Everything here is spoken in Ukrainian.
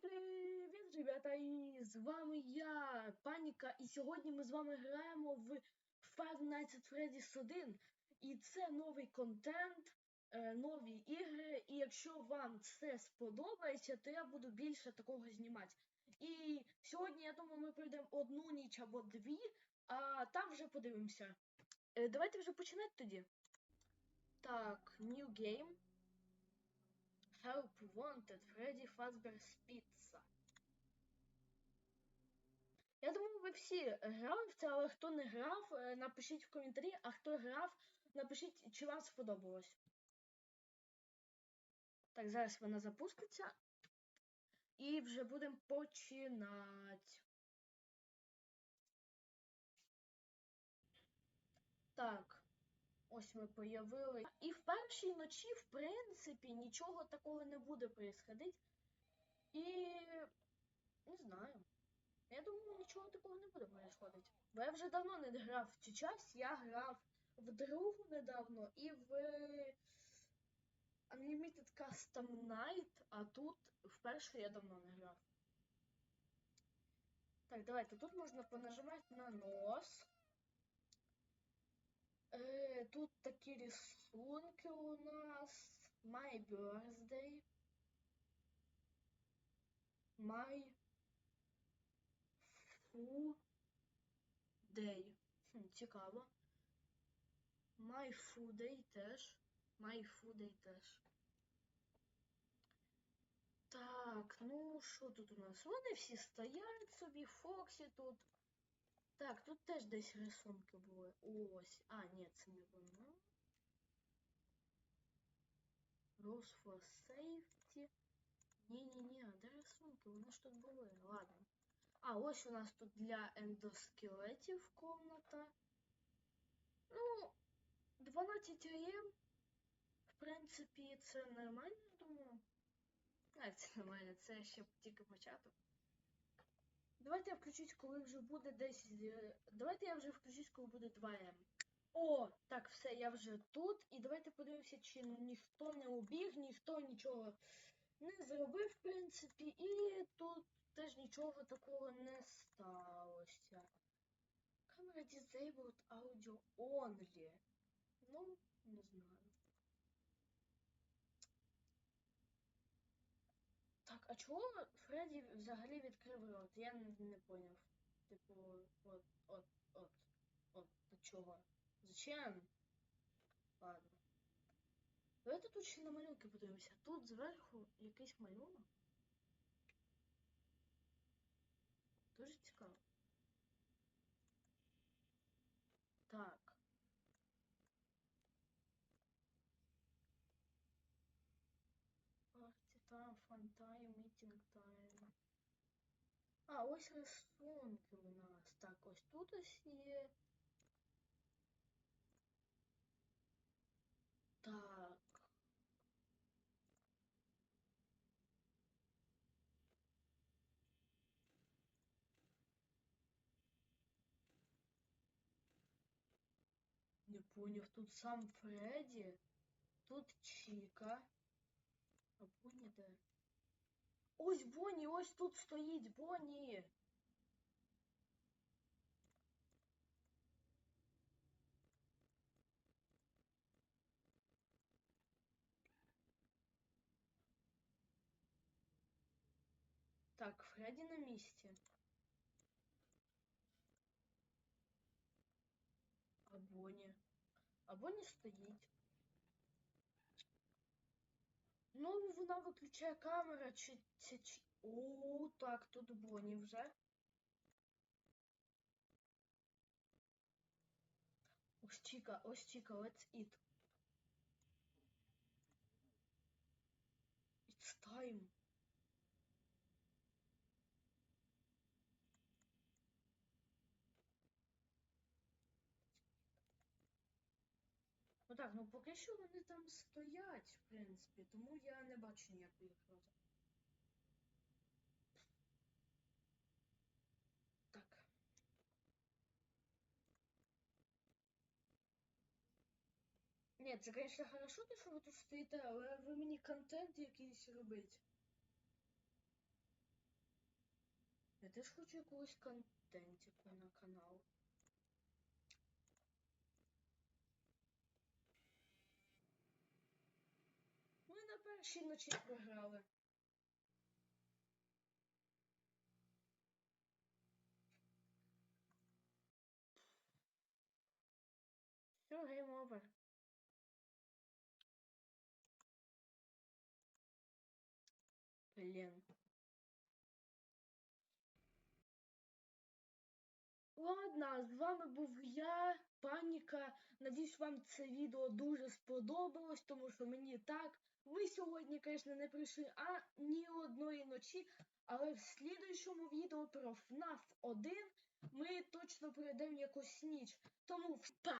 Привіт, ребята, і з вами я, Паніка, і сьогодні ми з вами граємо в Five Nights at Freddy's 1. І це новий контент, е, нові ігри. І якщо вам це сподобається, то я буду більше такого знімати. І сьогодні, я думаю, ми пройдемо одну ніч або дві, а там вже подивимося. Е, давайте вже починати тоді. Так, New Game. Help Wanted, Freddy Fazbear's Pizza. Я думаю, ви всі грали в це, але хто не грав, е, напишіть в коментарі, а хто грав, напишіть, чи вам сподобалось. Так, зараз вона запуститься. І вже будемо починати. Так. Ось ми появили. І в першій ночі, в принципі, нічого такого не буде происходити. І не знаю. Я думаю, нічого такого не буде происходити. Бо я вже давно не грав в цю часть, я грав в другу недавно і в Unlimited Custom Night, а тут вперше я давно не грав. Так, давайте тут можна понажимати на нос. Тут такі рисунки у нас. My birthday. My Foo Day. Хм, цікаво. My Foo Day теж. My Foo Day теж. Так, ну що тут у нас? Вони всі стоять собі, Фоксі тут. Так, тут теж десь рисунки були. Ось. А, ні, це не воно. Rose for safety. Ні-ні-ні, а де рисунки? Вони ж тут були. Ладно. А, ось у нас тут для ендоскелетів комната. Ну, 12 АМ. В принципі, це нормально, думаю. А, це нормально, це ще тільки початок. Давайте я включусь, коли вже буде десь. е, Давайте я вже включусь, коли буде 2 М. О, так, все, я вже тут. І давайте подивимося, чи ніхто не убіг, ніхто нічого не зробив, в принципі, і тут теж нічого такого не сталося. Камера disabled audio only. Ну, не знаю. Так, а чого Фредді взагалі відкрив рот? Я не, не поняв. Типу, от, от, от, от, до чого? Зачем? Ладно. Давайте тут ще на малюнки подивимося. Тут зверху якийсь малюнок. Дуже цікаво. тайм, фан тайм, мітінг тайм. А, ось рисунки у нас. Так, ось тут ось є. Так. Не поняв, тут сам Фредді, тут Чіка. А Бонні де? Ось Бонні, ось тут стоїть Бонні. Так, Фредді на місці. А Бонні? А Бонні стоїть. Вона виключає камера, чи чи, чи. О, так, тут Бонні вже. Ось Чіка, ось Чіка, let's eat. It's time. Так, ну поки що вони там стоять, в принципі, тому я не бачу ніякої проти. Так. Ні, це, звісно, хорошо, те, що ви тут стоїте, але ви мені контент якийсь робить. Я теж хочу якогось контентику на канал. На першій ночі програли. Все, гейм овер. Блін. Ладно, з вами був я, Паніка. Надіюсь, вам це відео дуже сподобалось, тому що мені так. Ви сьогодні, звісно, не прийшли а ні одної ночі, але в слідуючому відео про FNAF 1 ми точно пройдемо якусь ніч. Тому па!